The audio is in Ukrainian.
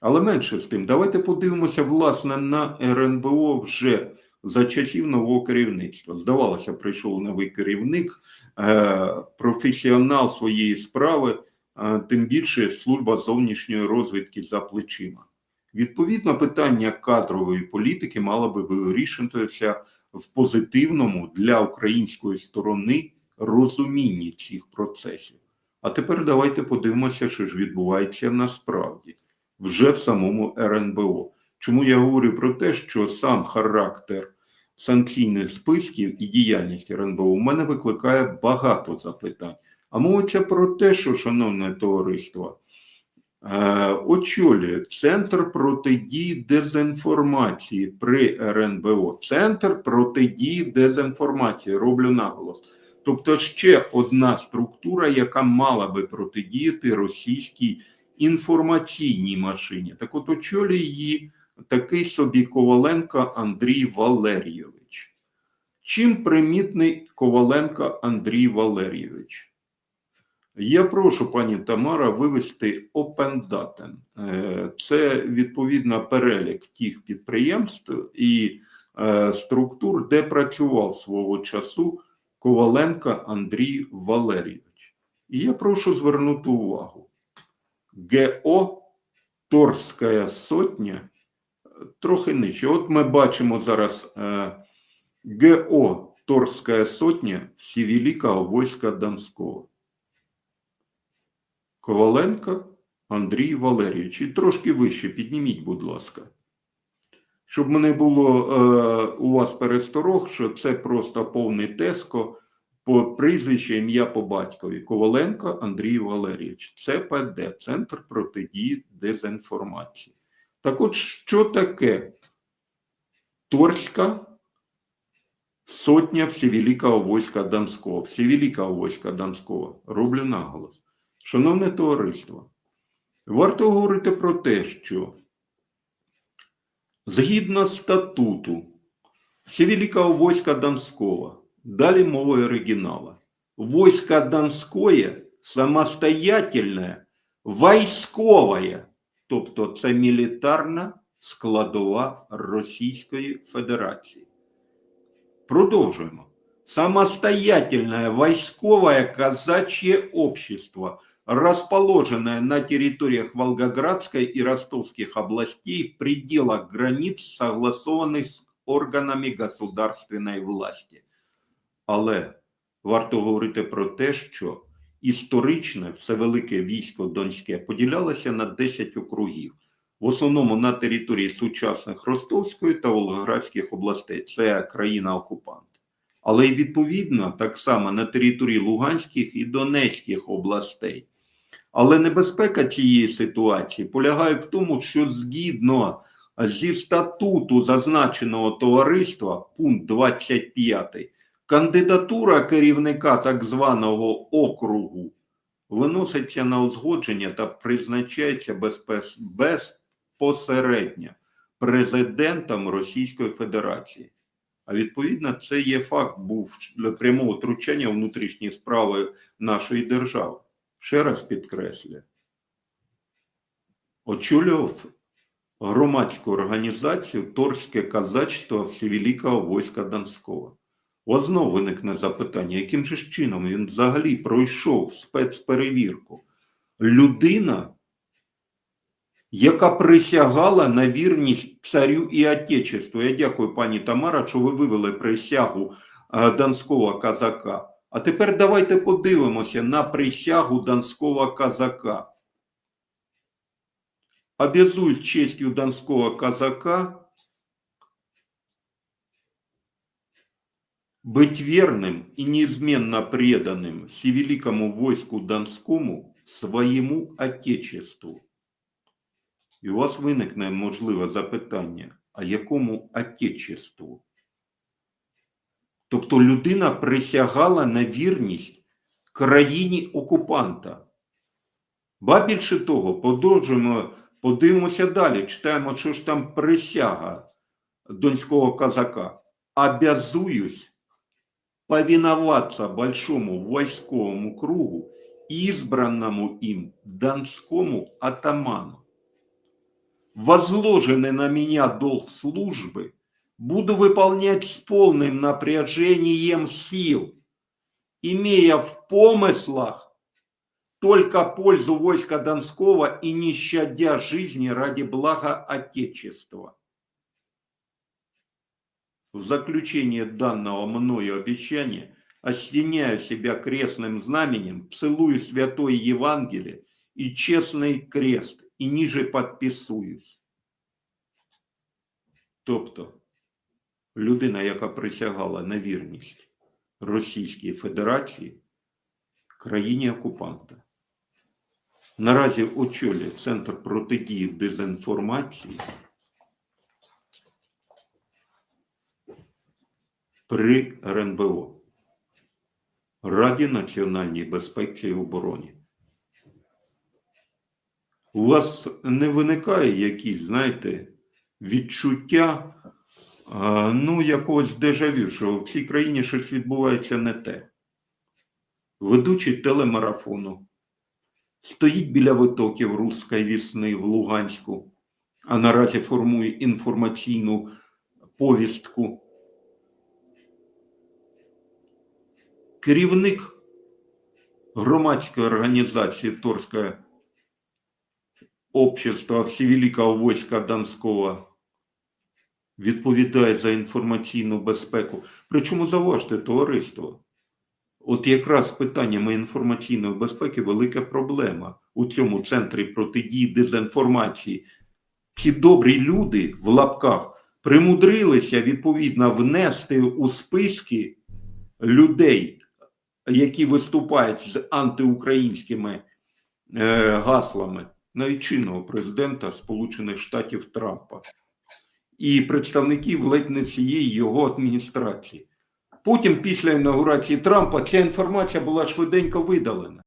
Але менше з тим, давайте подивимося, власне, на РНБО вже за часів нового керівництва. Здавалося, прийшов новий керівник, е, професіонал своєї справи, е, тим більше служба зовнішньої розвідки за плечима. Відповідно, питання кадрової політики мало би вирішитися в позитивному для української сторони розумінні цих процесів. А тепер давайте подивимося, що ж відбувається насправді вже в самому РНБО. Чому я говорю про те, що сам характер санкційних списків і діяльність РНБО у мене викликає багато запитань. А мовиться про те, що, шановне товариство, е, очолює Центр протидії дезінформації при РНБО. Центр протидії дезінформації. Роблю наголос. Тобто ще одна структура, яка мала би протидіяти російській інформаційній машині. Так от очолює її такий собі Коваленко Андрій Валерійович. Чим примітний Коваленко Андрій Валерійович? Я прошу пані Тамара вивести OpenDaten. Е, Це відповідно перелік тих підприємств і е, структур, де працював свого часу Коваленко Андрій Валерійович. І я прошу звернути увагу. ГО Торська сотня трохи нижче. От ми бачимо зараз е, ГО Торська сотня Всевеликого войска Донського. Коваленко Андрій Валерійович. І трошки вище підніміть, будь ласка. Щоб мене було е, у вас пересторог, що це просто повний теско по прізвище ім'я по батькові Коваленко Андрій Валерійович. ЦПД Центр протидії дезінформації. Так от, що таке Торська сотня Всевеликого войска Донського? Всевеликого войска Донського. Роблю наголос. Шановне товариство, варто говорити про те, що згідно статуту Всевеликого войска Донського Дали мовой оригинала. Войско Донское самостоятельне, військове, тобто це мілітарна складова Російської Федерації. Продовжуємо. Самостоятельное войсковое казачье общество, расположенное на территориях Волгоградской и Ростовских областей в пределах границ, согласованных с органами государственной власти. Але варто говорити про те, що історичне все велике військо Донське поділялося на 10 округів, в основному на території сучасних Ростовської та Волгоградських областей. Це країна-окупант. Але й відповідно так само на території Луганських і Донецьких областей. Але небезпека цієї ситуації полягає в тому, що згідно зі статуту зазначеного товариства, пункт 25, Кандидатура керівника так званого округу виноситься на узгодження та призначається безпосередньо президентом Російської Федерації. А відповідно, це є факт був прямого втручання внутрішні справи нашої держави. Ще раз підкреслюю, очолював громадську організацію Торське казачство Всевеликого войска Донського. От знову виникне запитання, яким же чином він взагалі пройшов спецперевірку? Людина, яка присягала на вірність царю і Отечеству. Я дякую, пані Тамара, що ви вивели присягу е, Донського казака. А тепер давайте подивимося на присягу Донського казака. Обязуюсь честью Донського казака быть верным и неизменно преданным всевеликому войску Донскому своєму Отечеству. І у вас виникне можливе запитання, а якому Отечеству? Тобто людина присягала на вірність країні окупанта. Ба більше того, продовжуємо, подивимося далі, читаємо, що ж там присяга донського казака. Обязуюсь повиноваться большому войсковому кругу, избранному им Донскому атаману. возложенный на меня долг службы буду выполнять с полным напряжением сил, имея в помыслах только пользу войска Донского и не щадя жизни ради блага Отечества. В заключение данного мною обещания осеняю себя крестным знаменем, целую святое Евангелие и чесний крест, і ніже підписуюсь. Тобто, людина, яка присягала на вірність Російській Федерації, країні окупанта, наразі очолює Центр протидії дезінформації при РНБО Раді національній безпеці і обороні. У вас не виникає якісь, знаєте, відчуття, ну, якогось дежавю, що в цій країні щось відбувається не те. Ведучий телемарафону стоїть біля витоків Руської вісни в Луганську, а наразі формує інформаційну повістку. Керівник громадської організації Торська общества Всевеликого войска Донського відповідає за інформаційну безпеку. Причому заважте товариство. От якраз питаннями інформаційної безпеки велика проблема у цьому центрі протидії дезінформації. Ці добрі люди в лапках примудрилися відповідно внести у списки людей, які виступають з антиукраїнськими е, гаслами навіть чинного президента Сполучених Штатів Трампа і представників ледь не всієї його адміністрації. Потім, після інаугурації Трампа, ця інформація була швиденько видалена.